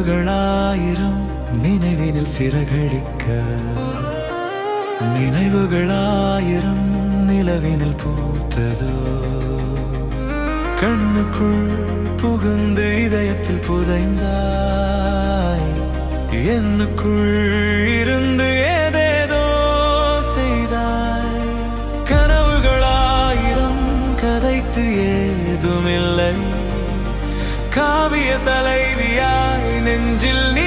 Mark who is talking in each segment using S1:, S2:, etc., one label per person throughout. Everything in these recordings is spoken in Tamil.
S1: நினைவுகளாயிரம். நினைவினில் சிறகடிக்க. நினைவுகளாயிரம். நிலவினில் பூத்ததோ. கண்ணுக்குள் புகுந்து இதயத்தில் புதைந்தாய். என்னுக்குள் இருந்து ஏதேதோ செய்தாய். கனவுகளாயிரம். கதைத்து ஏதுமில்லை. காவிய தலைவியா நெஞ்சில்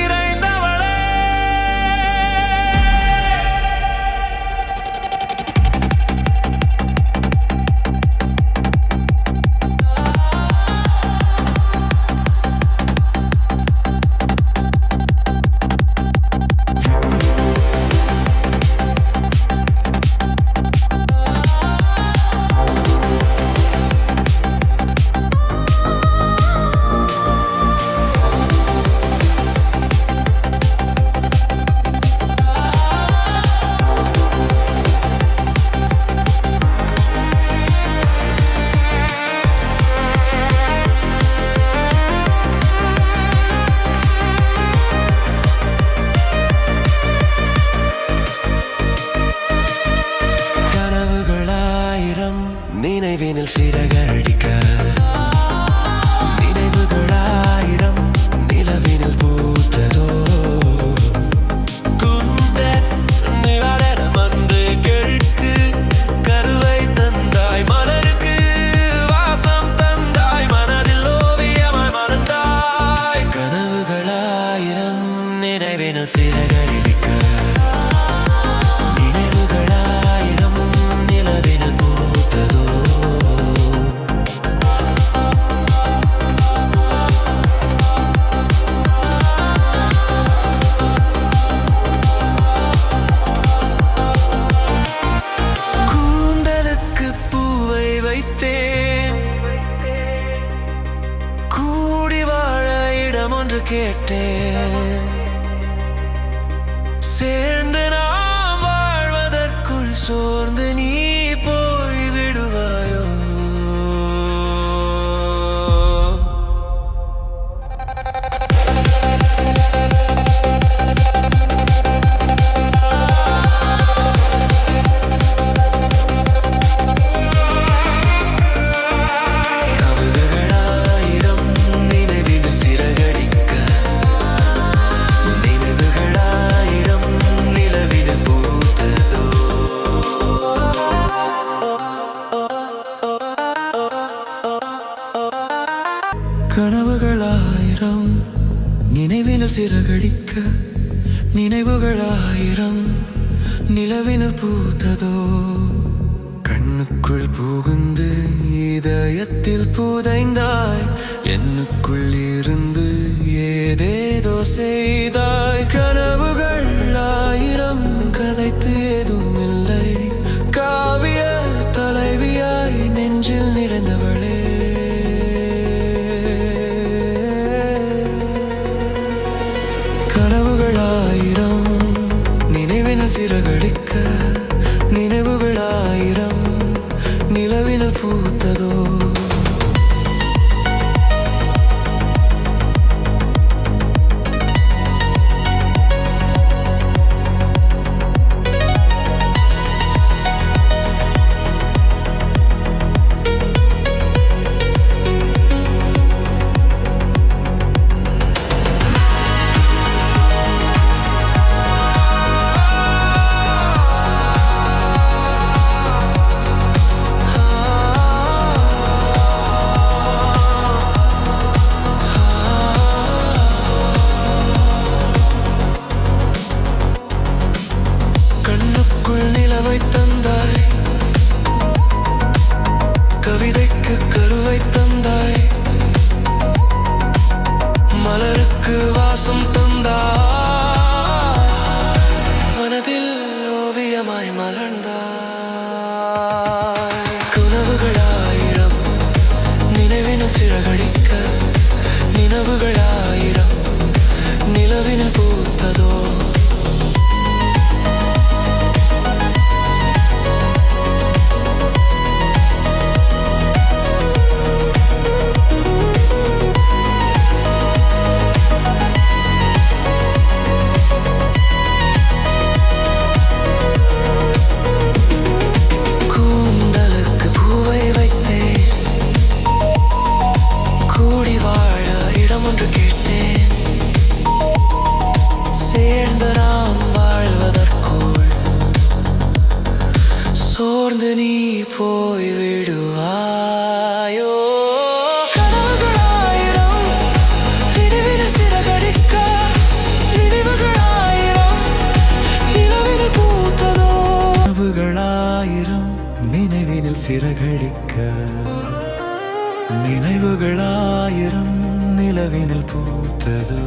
S1: பூத்ததோ? கண்ணுக்குள் புகுந்து இதயத்தில் புதைந்தாய். என்னுக்குள் இருந்து ஏதேதோ செய்தாய். கனவுகள் ஆயிரம் கதைத்து ஏதுமில்லை காவிய தலைவியாய் நெஞ்சில் நிறைந்தவளே. கனவுகளாயிரம் நினைவினில் சிறகடிக்க நினைவுகளாயிரம் நினைவினில் சிறகடிக்க நினைவுகளாயிரம். நிலவினில் பூத்ததோ சிறகடிக்க நினைவுகளாயிரம்
S2: நிலவினில் பூத்ததோ?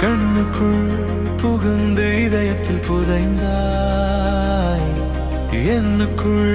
S2: கண்ணுக்குள் புகுந்து இதயத்தில் புதைந்தாய். என்னுக்குள்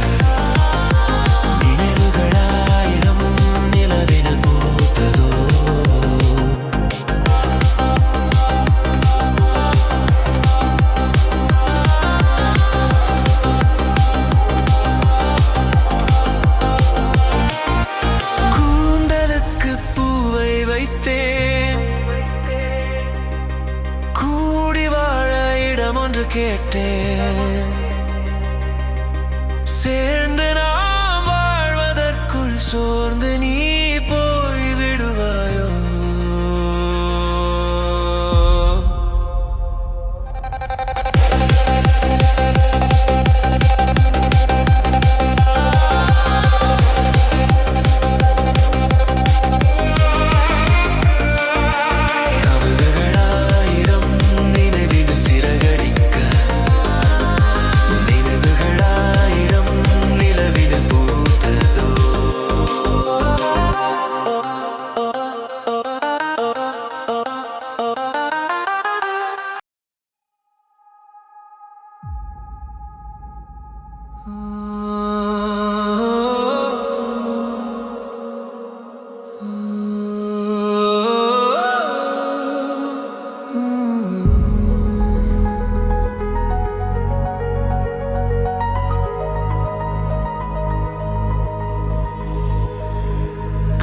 S1: கேட்டேன் சேர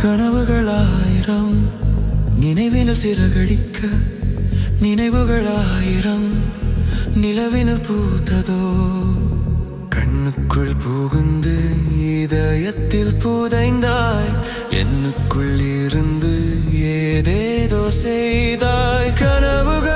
S1: கனவுகள் ஆயிரம் நினைவினில் சிறகடிக்க நினைவுகள் ஆயிரம் நிலவினில் பூத்ததோ. கண்ணுக்குள் புகுந்து இதயத்தில் புதைந்தாய். என்னுக்குள் இருந்து ஏதேதோ செய்தாய். கனவுகள்